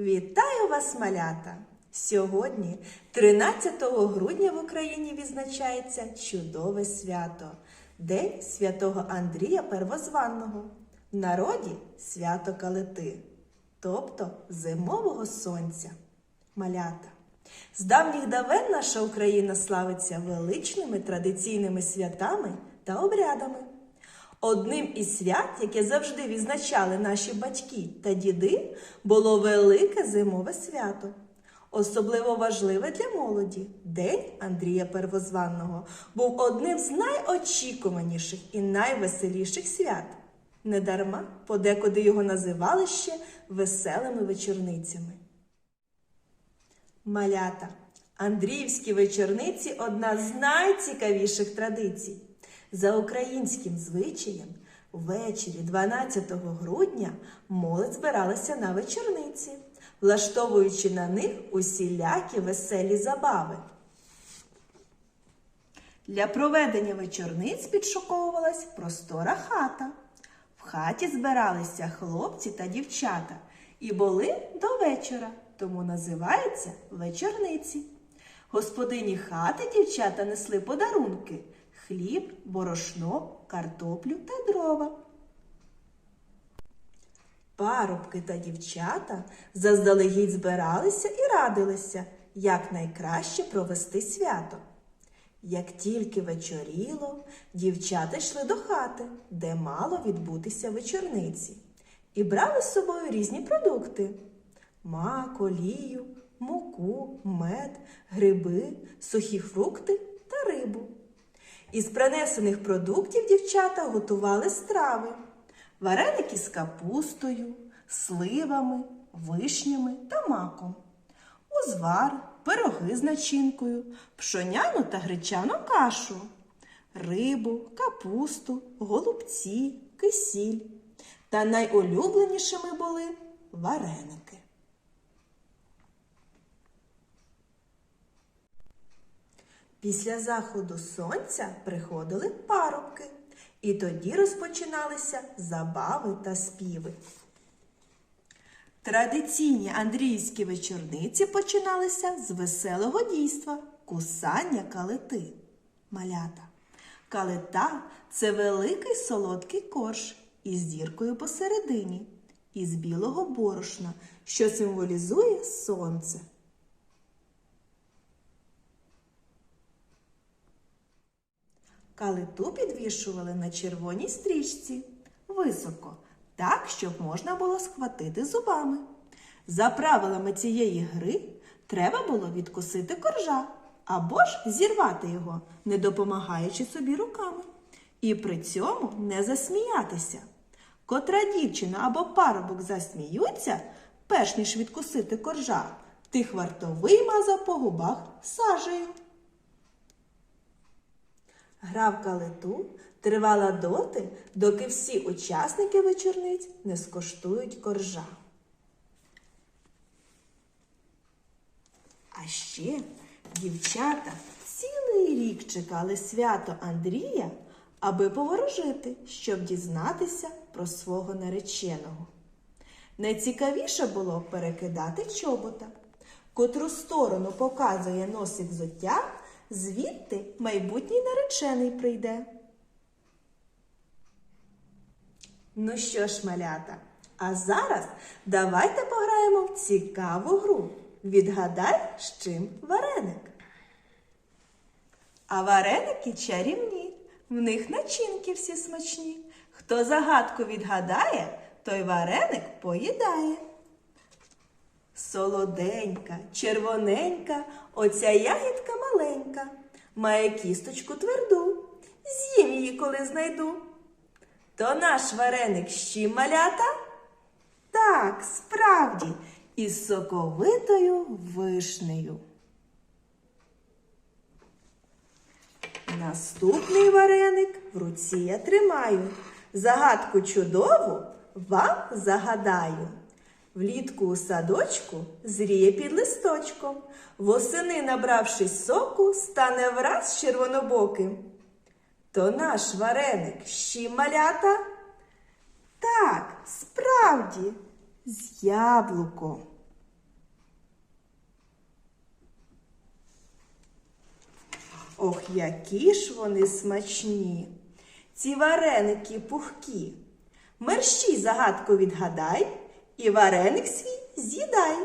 Вітаю вас, малята! Сьогодні, 13 грудня, в Україні відзначається чудове свято День святого Андрія Первозванного. В народі свято Калити, тобто зимового сонця. Малята. З давніх давен наша Україна славиться величними традиційними святами та обрядами. Одним із свят, яке завжди відзначали наші батьки та діди, було велике зимове свято. Особливо важливе для молоді День Андрія Первозванного був одним з найочікуваніших і найвеселіших свят. Недарма подекуди його називали ще веселими вечорницями. Малята. Андріївські вечорниці одна з найцікавіших традицій. За українським звичаєм, ввечері 12 грудня молодь збиралася на вечорниці, влаштовуючи на них усілякі веселі забави. Для проведення вечорниць підшуковувалась простора хата. В хаті збиралися хлопці та дівчата і були до вечора, тому називаються вечорниці. Господині хати дівчата несли подарунки хліб, борошно, картоплю та дрова. Парубки та дівчата заздалегідь збиралися і радилися, як найкраще провести свято. Як тільки вечоріло, дівчата йшли до хати, де мало відбутися вечорниці, і брали з собою різні продукти: мак, олію, муку, мед, гриби, сухі фрукти та рибу. Із принесених продуктів дівчата готували страви, вареники з капустою, сливами, вишнями та маком, узвар, пироги з начинкою, пшоняну та гречану кашу, рибу, капусту, голубці, кисіль. Та найулюбленішими були вареники. Після заходу сонця приходили парубки, і тоді розпочиналися забави та співи. Традиційні андріївські вечорниці починалися з веселого дійства кусання калити. Малята. Калита це великий солодкий корж із діркою посередині, із білого борошна, що символізує сонце. Калиту підвішували на червоній стрічці високо, так, щоб можна було схватити зубами. За правилами цієї гри треба було відкусити коржа або ж зірвати його, не допомагаючи собі руками. І при цьому не засміятися. Котра дівчина або парубок засміються, перш ніж відкусити коржа, тих вартовий мазав по губах сажею. Гра в калиту тривала доти, доки всі учасники вечорниць не скоштують коржа. А ще дівчата цілий рік чекали свято Андрія, аби поворожити, щоб дізнатися про свого нареченого. Найцікавіше було перекидати чобота, котру сторону показує носик взуття, звідти майбутній наречений прийде. Ну що ж, малята, а зараз давайте пограємо в цікаву гру. Відгадай, з чим вареник. А вареники чарівні, в них начинки всі смачні. Хто загадку відгадає, той вареник поїдає. Солоденька, червоненька, оця ягідка маленька, має кісточку тверду, з'їм її, коли знайду. То наш вареник чим малята? Так, справді, із соковитою вишнею. Наступний вареник в руці я тримаю. Загадку чудову вам загадаю. Влітку у садочку зріє під листочком, восени, набравшись соку, стане враз червонобоким. То наш вареник ще малята? Так, справді, з яблуком. Ох, які ж вони смачні, ці вареники пухкі. Мерщій загадку відгадай і вареник свій з'їдай.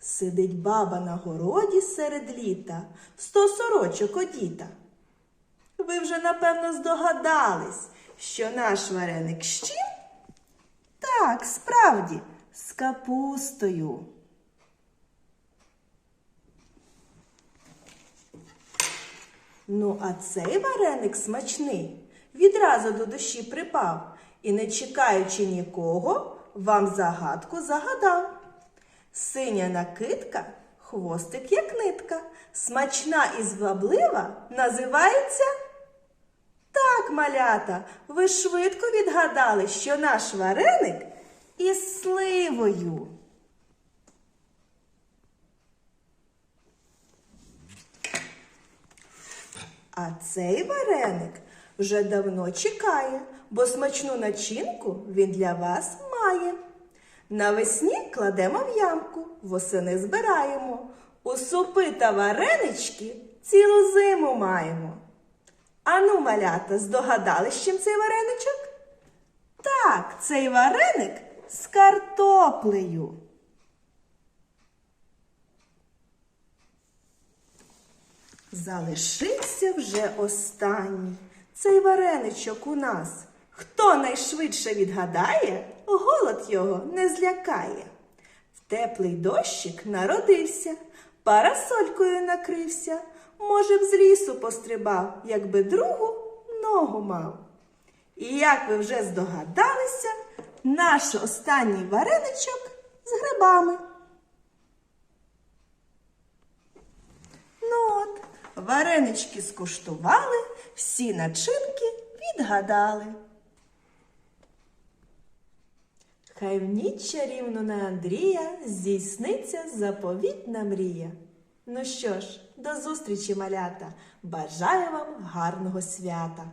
Сидить баба на городі серед літа, сто сорочок одіта. Ви вже, напевно, здогадались, що наш вареник з чим? Так, справді, з капустою. Ну, а цей вареник смачний відразу до душі припав і, не чекаючи нікого, вам загадку загадав. Синя накидка, хвостик як нитка, смачна і зваблива називається. Так, малята, ви швидко відгадали, що наш вареник із сливою. А цей вареник вже давно чекає, бо смачну начинку він для вас має. Навесні кладемо в ямку, восени збираємо. У супи та варенички цілу зиму маємо. Ану, малята, здогадались, з чим цей вареничок? Так, цей вареник з картоплею. Залишився вже останній. Цей вареничок у нас. Хто найшвидше відгадає, голод його не злякає. В теплий дощик народився, парасолькою накрився. Може, б з лісу пострибав, якби другу ногу мав. І як ви вже здогадалися, наш останній вареничок з грибами. Ну от, варенички скуштували, всі начинки відгадали. Хай в ніч чарівну на Андрія здійсниться заповітна мрія. Ну що ж, до зустрічі, малята! Бажаю вам гарного свята!